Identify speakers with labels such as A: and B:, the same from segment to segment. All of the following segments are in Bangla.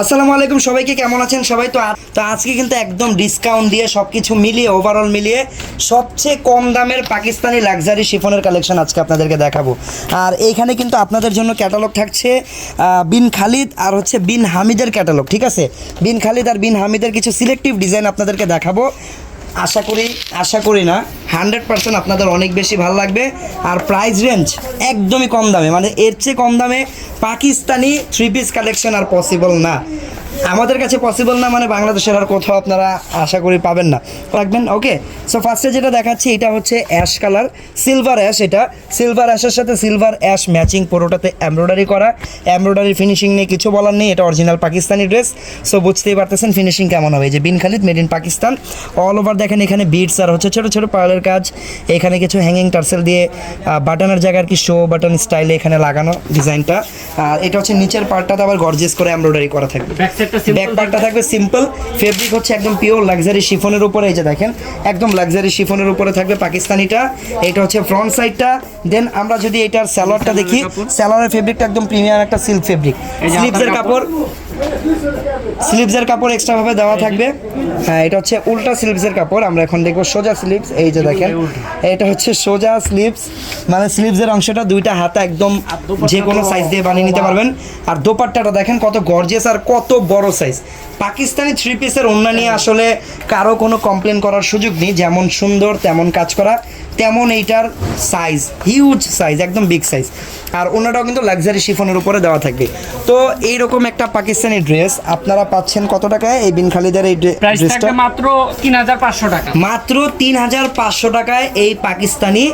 A: আসসালামু আলাইকুম, সবাইকে কেমন আছেন? সবাই তো তো আজকে কিন্তু একদম ডিসকাউন্ট দিয়ে সব কিছু মিলিয়ে ওভারঅল মিলিয়ে সবচেয়ে কম দামের পাকিস্তানি লাক্সারি শিফনের কালেকশন আজকে আপনাদেরকে দেখাবো। আর এইখানে কিন্তু আপনাদের জন্য ক্যাটালগ থাকছে বিন খালিদ আর হচ্ছে বিন হামিদের ক্যাটালগ ঠিক আছে? বিন খালিদ আর বিন হামিদের কিছু সিলেক্টিভ ডিজাইন আপনাদেরকে দেখাবো। আশা করি আশা করি না হান্ড্রেড পার্সেন্ট আপনাদের অনেক বেশি ভালো লাগবে। আর প্রাইস রেঞ্জ একদমই কম দামে মানে এর চেয়ে কম দামে পাকিস্তানি থ্রি পিস কালেকশন আর পসিবল না। আমাদের কাছে পসিবল না মানে বাংলাদেশের আর কোথাও আপনারা আশা করি পাবেন না। রাখবেন? ওকে সো ফার্স্টে যেটা দেখাচ্ছি, এটা হচ্ছে অ্যাশ কালার সিলভার অ্যাশ এটা। সিলভার অ্যাশের সাথে সিলভার অ্যাশ ম্যাচিং পুরোটাতে এমব্রয়ডারি করা। এমব্রয়ডারি ফিনিশিং নিয়ে কিছু বলার নেই, এটা অরিজিনাল পাকিস্তানি ড্রেস সো বুঝতেই পারতেছেন ফিনিশিং কেমন হবে। যে Bin Khalid made in Pakistan. All over দেখেন, এখানে বিটস আর হচ্ছে ছোটো ছোটো পার্লের কাজ। এখানে কিছু হ্যাঙ্গিং টার্সেল দিয়ে বাটনের জায়গায় আর কি শো বাটন স্টাইলে এখানে লাগানো ডিজাইনটা আর এটা হচ্ছে নিচের পার্টটাতে আবার গর্জেস করে এমব্রয়ডারি করা থাকবে।
B: ব্যাক সাইডটা
A: থাকবে সিম্পল ফেব্রিক হচ্ছে একদম পিওর লাক্সারি শিফনের উপরে এই যে দেখেন একদম লাক্সারি শিফনের উপরে থাকবে পাকিস্তানিটা এটা হচ্ছে ফ্রন্ট সাইডটা দেন আমরা যদি এটার স্যালোয়ারটা দেখি স্যালোয়ারের ফেব্রিকটা একদম প্রিমিয়াম একটা সিল্ক ফেব্রিক
B: হাতার
A: কাপড়। স্লিভসের কাপড় এক্সট্রা ভাবে দেওয়া থাকবে। হ্যাঁ এটা হচ্ছে উল্টা স্লিভসের কাপড়। আমরা এখন দেখব সোজা স্লিভস। এই যে দেখেন, এটা হচ্ছে সোজা স্লিভস। মানে স্লিভসের অংশটা দুইটা হাতে একদম যে কোনো সাইজ দিয়ে বানিয়ে নিতে পারবেন। আর দোপাট্টাটা দেখেন, কত গর্জিয়াস আর কত বড় সাইজ পাকিস্তানি থ্রি পিসের ওন্না নিয়ে আসলে কারও কোনো কমপ্লেন করার সুযোগ নেই। যেমন সুন্দর, তেমন কাজ করা। তেমন এইটার সাইজ হিউজ সাইজ একদম বিগ সাইজ আর ওনাটাও কিন্তু লাক্সারি শিফনের উপরে দেওয়া থাকবে। তো এইরকম একটা পাকিস্তানি ড্রেস আপনারা পাচ্ছেন কত টাকায়? এই বিন খালিদার এই ড্রে- ড্রেসটা
B: মাত্র তিন হাজার পাঁচশো টাকা।
A: মাত্র তিন হাজার পাঁচশো টাকায় এই পাকিস্তানি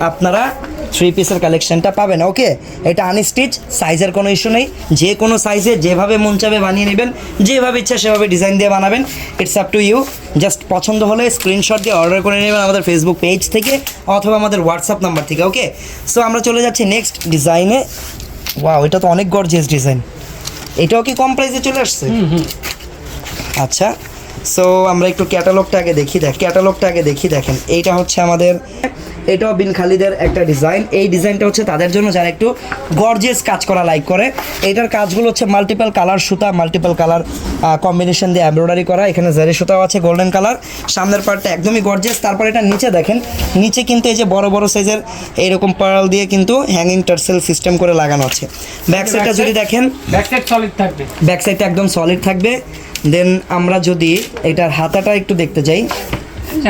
A: আপনারা থ্রি পিসের কালেকশনটা পাবেন ওকে এটা আনস্টিচ সাইজের কোনো ইস্যু নেই। যে কোনো সাইজে যেভাবে মন চাবে বানিয়ে নেবেন যেভাবে ইচ্ছা সেভাবে ডিজাইন দিয়ে বানাবেন। It's up to you just পছন্দ হলে স্ক্রিনশট দিয়ে অর্ডার করে নেবেন আমাদের ফেসবুক পেজ থেকে অথবা আমাদের হোয়াটসঅ্যাপ নাম্বার থেকে ওকে সো আমরা চলে যাচ্ছি নেক্সট ডিজাইনে ওয়াও এটা তো অনেক গর্জিয়াস ডিজাইন এটাও কি কম প্রাইসে চলে আসছে? আচ্ছা সো আমরা একটু ক্যাটালগটা আগে দেখি দেখ ক্যাটালগটা আগে দেখি দেখেন। এইটা হচ্ছে আমাদের এটাও বিন খালিদের একটা ডিজাইন এই ডিজাইনটা হচ্ছে তাদের জন্য যারা একটু গর্জিয়াস কাজ করা লাইক করে। এটার কাজগুলো হচ্ছে মাল্টিপল কালার সুতা মাল্টিপল কালার কম্বিনেশন দিয়ে এমব্রয়ডারি করা। এখানে জারি সুতাও আছে গোল্ডেন কালার সামনের পার্টটা একদমই গর্জিয়াস তারপর এটা নিচে দেখেন নিচে কিন্তু এই যে বড় বড় সাইজের এইরকম পার্ল দিয়ে কিন্তু হ্যাঙ্গিং টার্সেল সিস্টেম করে লাগানো আছে। ব্যাক সাইডটা যদি দেখেন
B: ব্যাক সাইড সলিড থাকবে।
A: ব্যাক সাইডটা একদম সলিড থাকবে। দেন আমরা যদি এটার হাতাটা একটু দেখতে যাই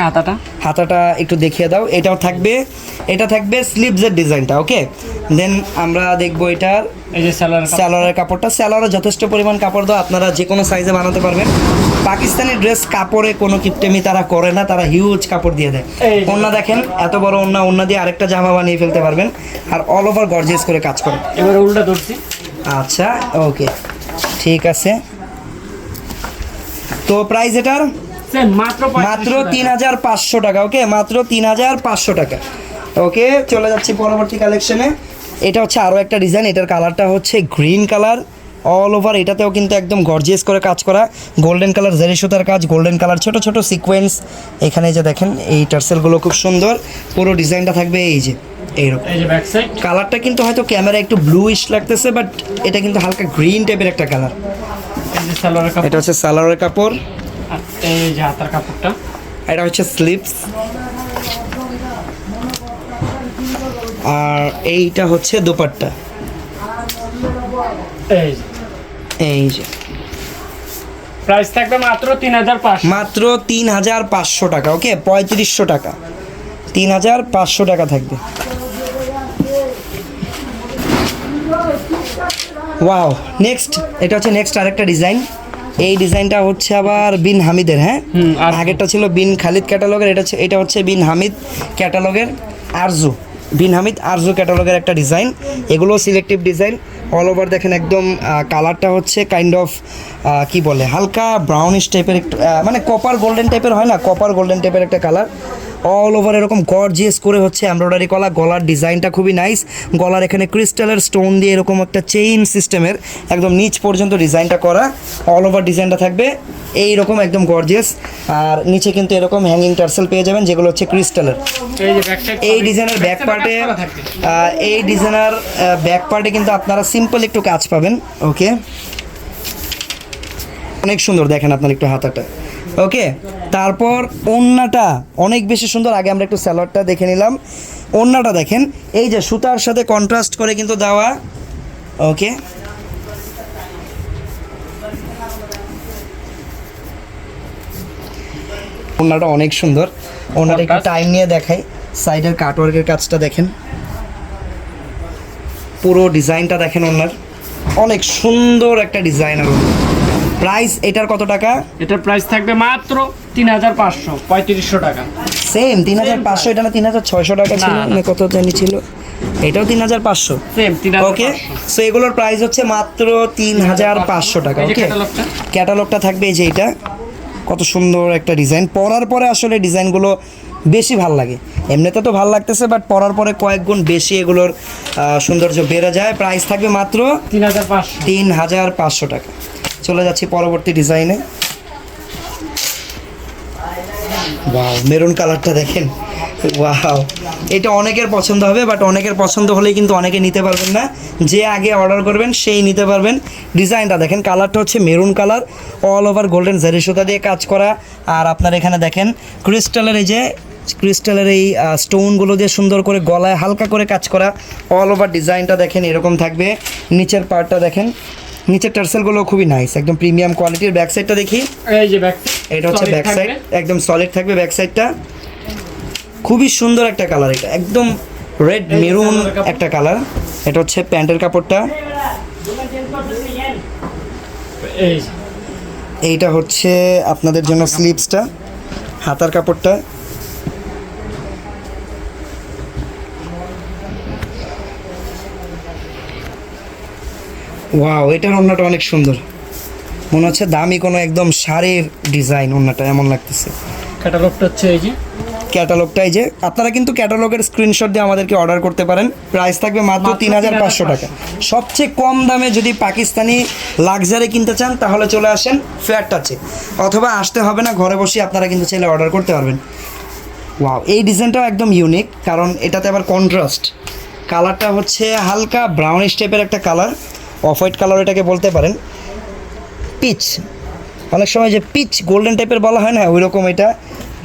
B: হাতাটা?
A: হাতাটা একটু দেখিয়ে দাও। এটাও থাকবে এটা থাকবে স্লিভসের ডিজাইনটা ওকে দেন আমরা দেখব এটার
B: এই যে স্যালার
A: স্যালোয়ারের কাপড়টা। স্যালোয়ারে যথেষ্ট পরিমাণ কাপড় দাও আপনারা যে কোনো সাইজে বানাতে পারবেন। পাকিস্তানি ড্রেস কাপড়ে কোনো কিপটেমি তারা করে না তারা হিউজ কাপড় দিয়ে দেয়। ওন্না দেখেন এত বড় ওন্না ওন্না দিয়ে আরেকটা জামা বানিয়ে ফেলতে পারবেন। আর অল ওভার গর্জিয়াস করে কাজ করে
B: এবার উল্টা ধরছি।
A: আচ্ছা ওকে ঠিক আছে। তো প্রাইস এটার
B: মাত্র
A: তিন হাজার পাঁচশো টাকা ওকে? মাত্র তিন হাজার পাঁচশো টাকা। ওকে চলে যাচ্ছি পরবর্তী কালেকশনে এটা হচ্ছে আরও একটা ডিজাইন এটার কালারটা হচ্ছে গ্রিন কালার অল ওভার এটাতেও কিন্তু একদম গর্জিয়াস করে কাজ করা। গোল্ডেন কালার জেরি সুতার কাজ গোল্ডেন কালার ছোট ছোট সিকোয়েন্স এখানে যে দেখেন এই টার্সেলগুলো খুব সুন্দর। পুরো ডিজাইনটা থাকবে এই যে এইরকম। কালারটা কিন্তু হয়তো ক্যামেরা একটু ব্লুইশ লাগতেছে বাট এটা কিন্তু হালকা গ্রিন টাইপের একটা কালার এটা হচ্ছে সালোয়ারের কাপড়।
B: আর এই যে হাতার কাপড়টা।
A: এটা হচ্ছে স্লিপস আর এইটা হচ্ছে দোপাট্টা।
B: এই যে।
A: এই যে।
B: প্রাইস থাকবে মাত্র তিন হাজার পাঁচশো।
A: মাত্র তিন হাজার পাঁচশো টাকা ওকে পঁয়ত্রিশশো টাকা। তিন হাজার পাঁচশো টাকা থাকবে। ওয়াও নেক্সট এটা হচ্ছে নেক্সট আরেকটা ডিজাইন এই ডিজাইনটা হচ্ছে আবার বিন হামিদের হ্যাঁ? আগেরটা ছিল বিন খালিদ ক্যাটালগের এটা হচ্ছে এটা হচ্ছে বিন হামিদ ক্যাটালগের আরজু। বিন হামিদ আরজু ক্যাটালগের একটা ডিজাইন। এগুলো সিলেক্টিভ ডিজাইন। অল ওভার দেখেন একদম কালারটা হচ্ছে কাইন্ড অফ কি বলে হালকা ব্রাউনিশ টাইপের একটু মানে কপার গোল্ডেন টাইপের হয় না? কপার গোল্ডেন টাইপের একটা কালার অল ওভার এরকম গর্জিয়াস করে হচ্ছে এমব্রয়ডারি কলা গলার ডিজাইনটা খুবই নাইস গলার এখানে ক্রিস্টালের স্টোন দিয়ে এরকম একটা চেইন সিস্টেমের একদম নিচ পর্যন্ত ডিজাইনটা করা অল ওভার ডিজাইনটা থাকবে। এই রকম একদম গর্জিয়াস আর নিচে কিন্তু এরকম হ্যাঙ্গিং টার্সেল পেয়ে যাবেন যেগুলো হচ্ছে ক্রিস্টালের
B: এই
A: ডিজাইনের ব্যাক পার্টে এই ডিজাইনার ব্যাক পার্টে কিন্তু আপনারা সিম্পল একটু কাজ পাবেন ওকে অনেক সুন্দর দেখেন আপনার একটু হাতাটা। ওকে তারপর ওন্নাটা অনেক বেশি সুন্দর। আগে আমরা একটু স্যালোয়ারটা দেখে নিলাম। ওন্নাটা দেখেন এই যে সুতার সাথে কন্ট্রাস্ট করে কিন্তু দেওয়া। ওকে। ওনাটা অনেক সুন্দর। ওনাটা একটু টাইম নিয়ে দেখাই। সাইডের কাটওয়ার্কের কাজটা দেখেন। পুরো ডিজাইনটা দেখেন ওনার অনেক সুন্দর একটা ডিজাইনার প্রাইস এটার কত টাকা?
B: এটার প্রাইস থাকবে মাত্র তিন হাজার পাঁচশো পঁয়ত্রিশশো টাকা।
A: সেম তিন হাজার পাঁচশো এটা না তিন হাজার ছয়শো টাকা ছিল?
B: না, না।
A: না কত জানি ছিল? এটাও তিন হাজার পাঁচশো। ওকে সো এগুলোর প্রাইস হচ্ছে মাত্র তিন হাজার পাঁচশো টাকা ওকে
B: ক্যাটালগটা।
A: ক্যাটালগটা থাকবে এই যে এটা। কত সুন্দর একটা ডিজাইন পরার পরে আসলে ডিজাইনগুলো বেশি ভালো লাগে। এমনিতে তো ভালো লাগতেছে বাট পরার পরে কয়েক গুণ বেশি এগুলোর সৌন্দর্য বেড়ে যায়। প্রাইস থাকবে মাত্র
B: তিন হাজার পাঁচশো।
A: তিন হাজার পাঁচশো টাকা। চলে যাচ্ছি পরবর্তী ডিজাইনে ওয়াও মেরুন কালারটা দেখেন। ওয়াও এটা অনেকের পছন্দ হবে বাট অনেকের পছন্দ হলেই কিন্তু অনেকে নিতে পারবেন না। যে আগে অর্ডার করবেন, সেই নিতে পারবেন। ডিজাইনটা দেখেন কালারটা হচ্ছে maroon colour all over golden zari সুতা দিয়ে কাজ করা। আর আপনার এখানে দেখেন ক্রিস্টালের এই যে ক্রিস্টালের এই স্টোনগুলো দিয়ে সুন্দর করে গলায় হালকা করে কাজ করা। অল ওভার ডিজাইনটা দেখেন, এরকম থাকবে। নিচের পার্টটা দেখেন নিচের টার্সেলগুলো খুবই নাইস একদম প্রিমিয়াম কোয়ালিটির ব্যাক সাইডটা দেখি।
B: এই যে ব্যাক
A: এটা হচ্ছে ব্যাক সাইড একদম সলিড থাকবে ব্যাক সাইডটা খুবই সুন্দর একটা কালার এটা একদম রেড মেরুন একটা কালার এটা হচ্ছে প্যান্টের কাপড়টা। এইটা হচ্ছে আপনাদের জন্য স্লিপসটা হাতার কাপড়টা। ওয়াও এটার ওড়নাটা অনেক সুন্দর। মনে হচ্ছে দামি কোনো একদম শাড়ির ডিজাইন ওড়নাটা এমন লাগতেছে।
B: ক্যাটালগটা হচ্ছে এই যে।
A: ক্যাটালগটাই যে আপনারা কিন্তু ক্যাটালগের স্ক্রিনশট দিয়ে আমাদেরকে অর্ডার করতে পারেন। প্রাইস থাকবে মাত্র তিন হাজার পাঁচশো টাকা। সবচেয়ে কম দামে যদি পাকিস্তানি লাক্সারি কিনতে চান তাহলে চলে আসেন ফেয়ার টাচে অথবা আসতে হবে না ঘরে বসে আপনারা কিন্তু চাইলে অর্ডার করতে পারবেন। ওয়াও এই ডিজাইনটাও একদম ইউনিক কারণ এটাতে আবার কন্ট্রাস্ট কালারটা হচ্ছে হালকা ব্রাউনিশ টাইপের একটা কালার অফ হোয়াইট কালার এটাকে বলতে পারেন, পিচ। অনেক সময় যে পিচ গোল্ডেন টাইপের বলা হয় না ওই রকম এটা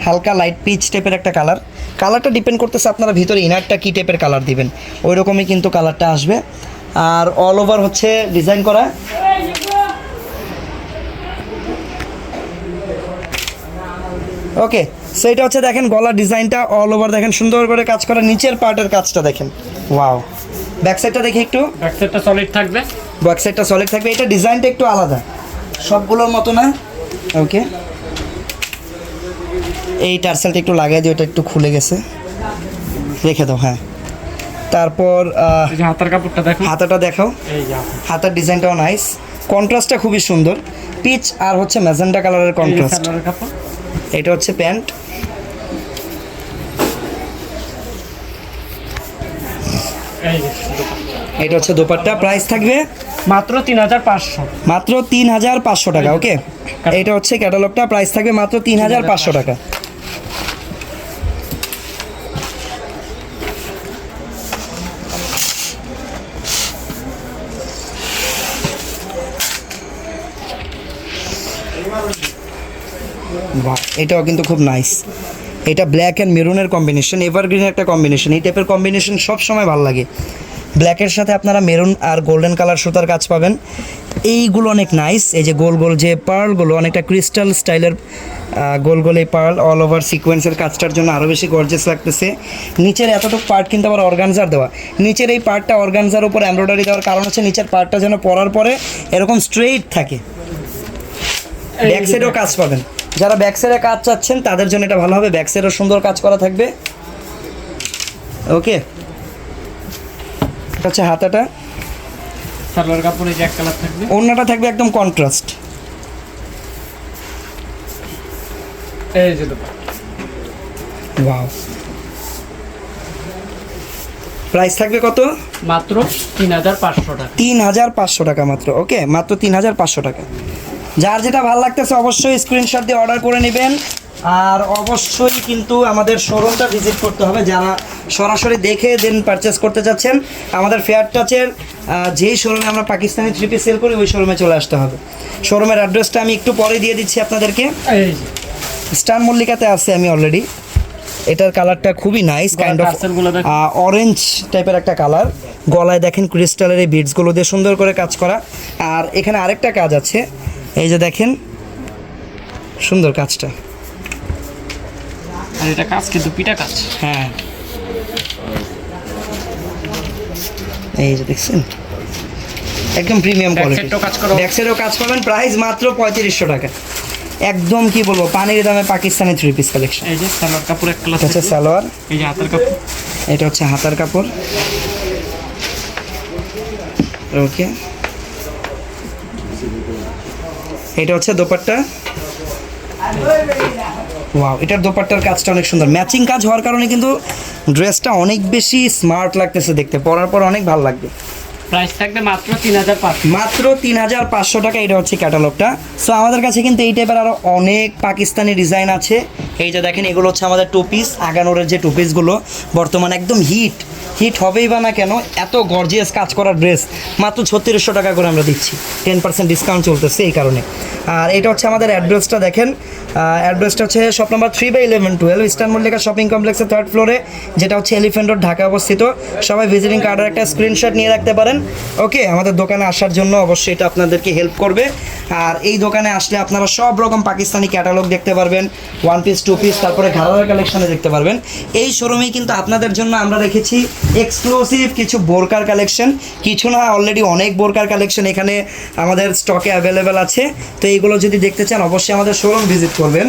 A: হালকা লাইট পিচ টাইপের একটা কালার। কালারটা ডিপেন্ড করতেছে আপনারা ভিতরে ইনারটা কী টাইপের কালার দিবেন ওই রকমই কিন্তু কালারটা আসবে। আর অল ওভার হচ্ছে ডিজাইন করা। ওকে সো এটা হচ্ছে দেখেন গলার ডিজাইনটা অল ওভার দেখেন সুন্দর করে কাজ করা, নিচের পার্টের কাজটা দেখেন। ওয়াও ব্যাক সাইডটা দেখি একটু।
B: ব্যাক সাইডটা সলিড থাকবে।
A: ব্যাক সাইডটা সলিড থাকবে। এটা ডিজাইনটা একটু আলাদা। সবগুলোর মতো না? ওকে এই টার্সেলটা একটু লাগাই দিও এটা একটু খুলে গেছে। রেখে দাও হ্যাঁ। তারপর
B: হাতার কাপড়টা দেখো।
A: হাতাটা দেখাও। হাতার ডিজাইনটাও নাইস কন্ট্রাস্টটা খুবই সুন্দর। পিচ আর হচ্ছে ম্যাজেন্ডা কালারের কন্ট্রাস্ট এটা হচ্ছে প্যান্ট
B: এই যে
A: এটা হচ্ছে দোপাট্টা। প্রাইস থাকবে?
B: মাত্র তিন হাজার পাঁচশো।
A: মাত্র তিন হাজার পাঁচশো টাকা ওকে? এটা হচ্ছে ক্যাটালগটা। প্রাইস থাকবে মাত্র তিন হাজার পাঁচশো টাকা। এটাও কিন্তু খুব নাইস এটা ব্ল্যাক অ্যান্ড মেরুনের কম্বিনেশন এভারগ্রিনের একটা কম্বিনেশন এই টাইপের কম্বিনেশন সব সময় ভালো লাগে। ব্ল্যাকের সাথে আপনারা মেরুন আর গোল্ডেন কালার সুতার কাজ পাবেন। এইগুলো অনেক নাইস এই যে গোল গোল যে পার্লগুলো অনেকটা ক্রিস্টাল স্টাইলের গোল গোল এই পার্ল অল ওভার সিকোয়েন্সের কাজটার জন্য আরও বেশি গর্জেস লাগতেছে। নিচের এতটুকু পার্ট কিন্তু আবার অর্গানজার দেওয়া। নিচের এই পার্টটা অর্গানজার উপর এমব্রয়ডারি দেওয়ার কারণ হচ্ছে নিচের পার্টটা যেন পরার পরে এরকম স্ট্রেইট থাকে। ব্যাক সাইডেও কাজ পাবেন। যারা ব্যাক সাইডে কাজ চাচ্ছেন তাদের জন্য এটা ভালো হবে। ব্যাক সাইডেও সুন্দর কাজ করা থাকবে। ওকে হচ্ছে হাতাটা।
B: সালোয়ার কাপড় যে এক কালার থাকবে।
A: ওড়নাটা থাকবে একদম কন্ট্রাস্ট
B: এই যে
A: ওয়াও প্রাইস থাকবে কত?
B: মাত্র তিন হাজার পাঁচশো টাকা।
A: তিন হাজার পাঁচশো টাকা মাত্র। ওকে মাত্র তিন হাজার পাঁচশো টাকা। যার যেটা ভালো লাগতেছে অবশ্যই স্ক্রিনশট দিয়ে অর্ডার করে নেবেন। আর অবশ্যই কিন্তু আমাদের শোরুমটা ভিজিট করতে হবে। যারা সরাসরি দেখে দেন পারচেস করতে চাচ্ছেন আমাদের ফেয়ার টাচের যেই শোরুমে আমরা পাকিস্তানি থ্রি পিস সেল করি ওই শোরুমে চলে আসতে হবে। শোরুমের অ্যাড্রেসটা আমি একটু পরে দিয়ে দিচ্ছি আপনাদেরকে। স্টার মল্লিকাতে আছে আমি অলরেডি এটার কালারটা খুবই নাইস কাইন্ড অফ অরেঞ্জ টাইপের একটা কালার গলায় দেখেন ক্রিস্টালের এই বিডসগুলো দিয়ে সুন্দর করে কাজ করা। আর এখানে আরেকটা কাজ আছে। এই যে দেখেন সুন্দর কাজটা।
B: আর এটা কাজ কিন্তু পিটা কাজ।
A: হ্যাঁ। এই যে দেখছেন একদম প্রিমিয়াম কোয়ালিটি। ব্যাক সাইডেও কাজ পাবেন প্রাইস মাত্র পঁয়ত্রিশশো টাকা। একদম কি বলব পানির দামে পাকিস্তানি থ্রি পিস কালেকশন
B: এই যে সালোয়ার কাপড় এক কালার
A: হচ্ছে সালোয়ার।
B: এই যে হাতের কাপড়।
A: এটা হচ্ছে হাতার কাপড়। ওকে এটা হচ্ছে দোপাট্টা। ওয়াও এটার দোপাট্টার কাজটা অনেক সুন্দর। ম্যাচিং কাজ হওয়ার কারণে কিন্তু ড্রেসটা অনেক বেশি স্মার্ট লাগতেছে দেখতে। পরার পর অনেক ভালো লাগবে।
B: প্রাইস থাকবে মাত্র তিন হাজার পাঁচ
A: মাত্র তিন হাজার পাঁচশো টাকা এটা হচ্ছে ক্যাটালগটা। সো আমাদের কাছে কিন্তু এই টাইপের আরও অনেক পাকিস্তানি ডিজাইন আছে। এই যে দেখেন, এগুলো হচ্ছে আমাদের টু পিস আগানোরের যে টু পিসগুলো বর্তমানে একদম হিট হিট হবেই বা না কেন, এত গর্জিয়াস কাজ করা ড্রেস মাত্র ছত্রিশশো টাকা করে আমরা দিচ্ছি। টেন পার্সেন্ট ডিসকাউন্ট চলতেছে এই কারণে। আর এটা হচ্ছে আমাদের অ্যাড্রেসটা দেখেন। অ্যাড্রেসটা হচ্ছে shop number three by eleven twelve eastern Mallika shopping কমপ্লেক্সের থার্ড ফ্লোরে যেটা হচ্ছে এলিফেন্ট রোড ঢাকা অবস্থিত। সবাই ভিজিটিং কার্ডের একটা স্ক্রিনশট নিয়ে রাখতে পারেন। ওকে, আমাদের দোকানে আসার জন্য অবশ্যই এটা আপনাদেরকে হেল্প করবে। আর এই দোকানে আসলে আপনারা সব রকম পাকিস্তানি ক্যাটালগ দেখতে পারবেন ওয়ান পিস টু পিস তারপরে ঘাড়ার কালেকশনে দেখতে পারবেন। এই শোরুমেই কিন্তু আপনাদের জন্য আমরা রেখেছি এক্সক্লুসিভ কিছু বোরকার কালেকশন কিছু না অলরেডি অনেক বোরকার কালেকশন এখানে আমাদের স্টকে অ্যাভেলেবেল আছে। তো এইগুলো যদি দেখতে চান, অবশ্যই আমাদের শোরুম ভিজিট করবেন।